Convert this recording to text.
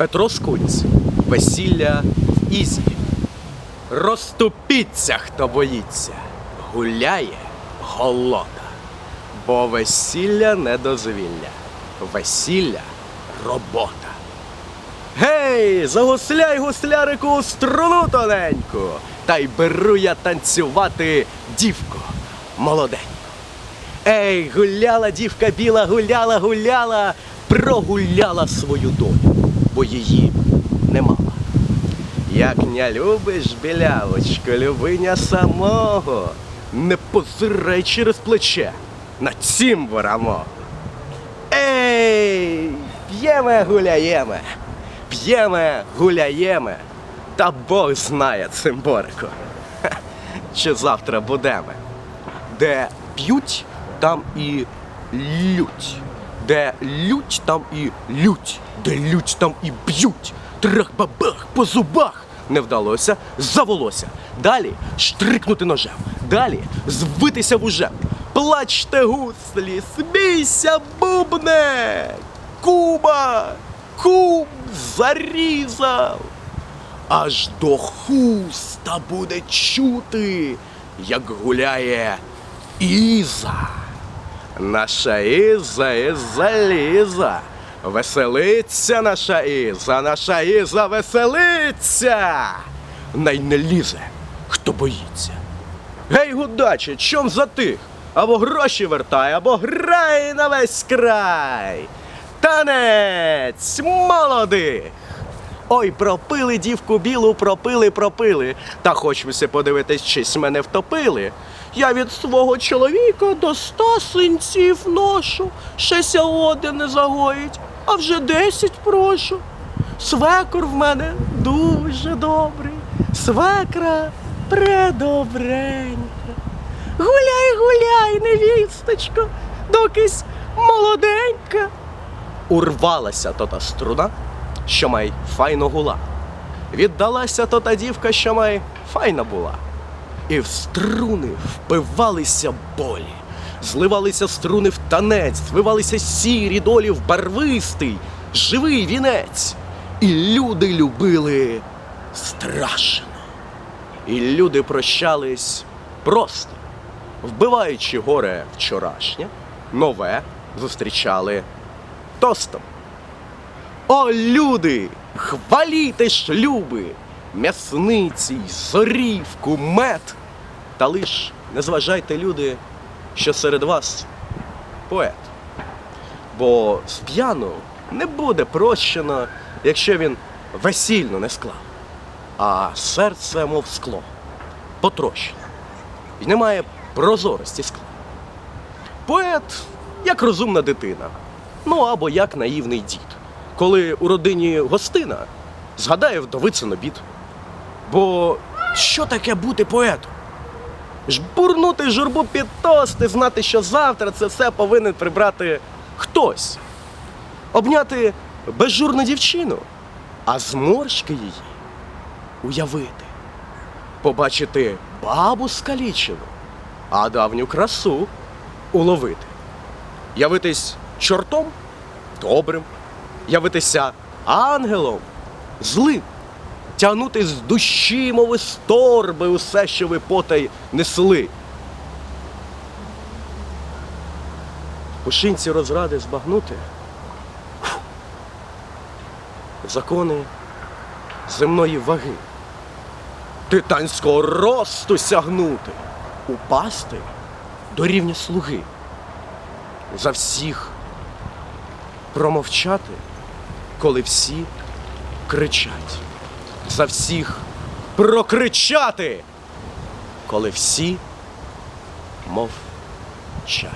Петро Скунць. Весілля в Ізі. Розступіться, хто боїться. Гуляє голота. Бо весілля не дозвілля. Весілля робота. Гей, загусляй гуслярику струну тоненьку, та й беру я танцювати дівко молоденьку. Ей, гуляла дівка біла, гуляла, гуляла, прогуляла свою долю, бо її не мала. Як не любиш, білявочко, любиня самого, не позирай через плече на цім ворамого. Ей, п'єме, гуляєме, п'єме, гуляєме, та Бог знає цим борику. Ха, Чи завтра будемо. Де п'ють, там і лють. Де лють, там і лють. Де лють, там і б'ють. Трах-бабах по зубах. Не вдалося, завелося. Далі штрикнути ножем. Далі звитися вужем. Плачте гуслі, смійся, бубне! Куба! Куб зарізав! Аж до хуста буде чути, як гуляє Іза. Наша Іза із заліза. Веселиться наша Іза, наша Іза веселиться. Най не лізе, хто боїться. Гей, гудаче, чом затих? Або гроші вертай, або грай на весь край. Танець молодих. Ой, пропили дівку білу, пропили, пропили. Та хоч подивитесь, чись мене втопили. Я від свого чоловіка до ста синців ношу, ще один не загоїть, а вже десять прошу. Свекор в мене дуже добрий, свекра предобренька. Гуляй, гуляй, невісточко, докись молоденька. Урвалася то та струна, що май файно гула. Віддалася то та дівка, що май файна була. І в струни впивалися болі, зливалися струни в танець, звивалися сірі долі в барвистий, живий вінець. І люди любили страшно. І люди прощались просто, вбиваючи горе вчорашнє, нове зустрічали тостом. О, люди! Хваліте шлюби, м'ясниці, зорівку, мед. Та лиш не зважайте, люди, що серед вас поет. Бо з не буде прощено, якщо він весільно не склав, а серце, мов скло, потрощено. І немає прозорості скла. Поет як розумна дитина, ну або як наївний дід, коли у родині гостина згадає вдовицин обід. Бо що таке бути поетом? Жбурнути журбу під тост і знати, що завтра це все повинен прибрати хтось. Обняти безжурну дівчину, а зморшки її уявити. Побачити бабу скалічену, а давню красу уловити. Явитись чортом добрим, явитися ангелом злим, тягнути з душі, мови з торби усе, що ви потай несли. У шинці розради збагнути. Закони земної ваги, титанського росту сягнути, упасти до рівня слуги. За всіх промовчати, коли всі кричать. За всіх прокричати, коли всі мовчать.